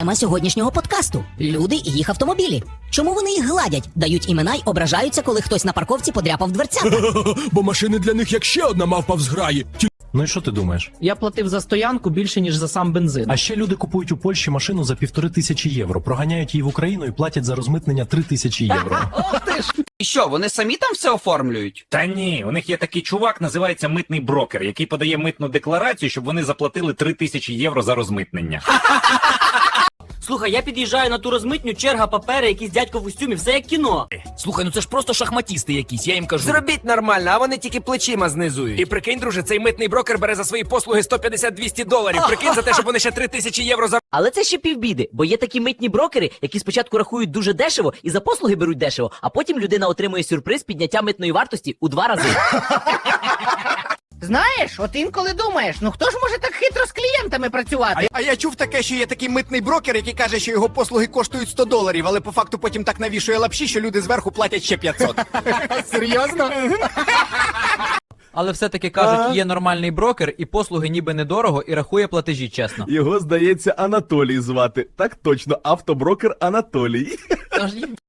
Тема сьогоднішнього подкасту люди і їх автомобілі. Чому вони їх гладять, дають імена й ображаються, коли хтось на парковці подряпав дверцята? Бо машини для них як ще одна мавпа в зграї. Ну і що ти думаєш? Я платив за стоянку більше, ніж за сам бензин. А ще люди купують у Польщі машину за півтори тисячі євро, проганяють її в Україну і платять за розмитнення три тисячі євро. І що, вони самі там все оформлюють? Та ні, у них є такий чувак, називається митний брокер, який подає митну декларацію, щоб вони заплатили 3 тисячі євро за розмитнення. Слухай, я під'їжджаю на ту розмитню, черга, папери, якийсь дядько в костюмі, все як кіно. Слухай, ну це ж просто шахматісти якісь, я їм кажу. Зробіть нормально, а вони тільки плечима знизують. І прикинь, друже, цей митний брокер бере за свої послуги 150-200 доларів. Прикинь за те, щоб вони ще 3 тисячі євро за. Але це ще півбіди, бо є такі митні брокери, які спочатку рахують дуже дешево і за послуги беруть дешево, а потім людина отримує сюрприз підняття митної вартості у два рази. Знаєш, от інколи думаєш, ну хто ж може так хитро з клієнтами працювати? А я чув таке, що є такий митний брокер, який каже, що його послуги коштують 100 доларів, але по факту потім так навішує лапші, що люди зверху платять ще 500. Серйозно? Але все-таки кажуть, є нормальний брокер, і послуги ніби недорого, і рахує платежі чесно. Його, здається, Анатолій звати. Так точно, автоброкер Анатолій. Тож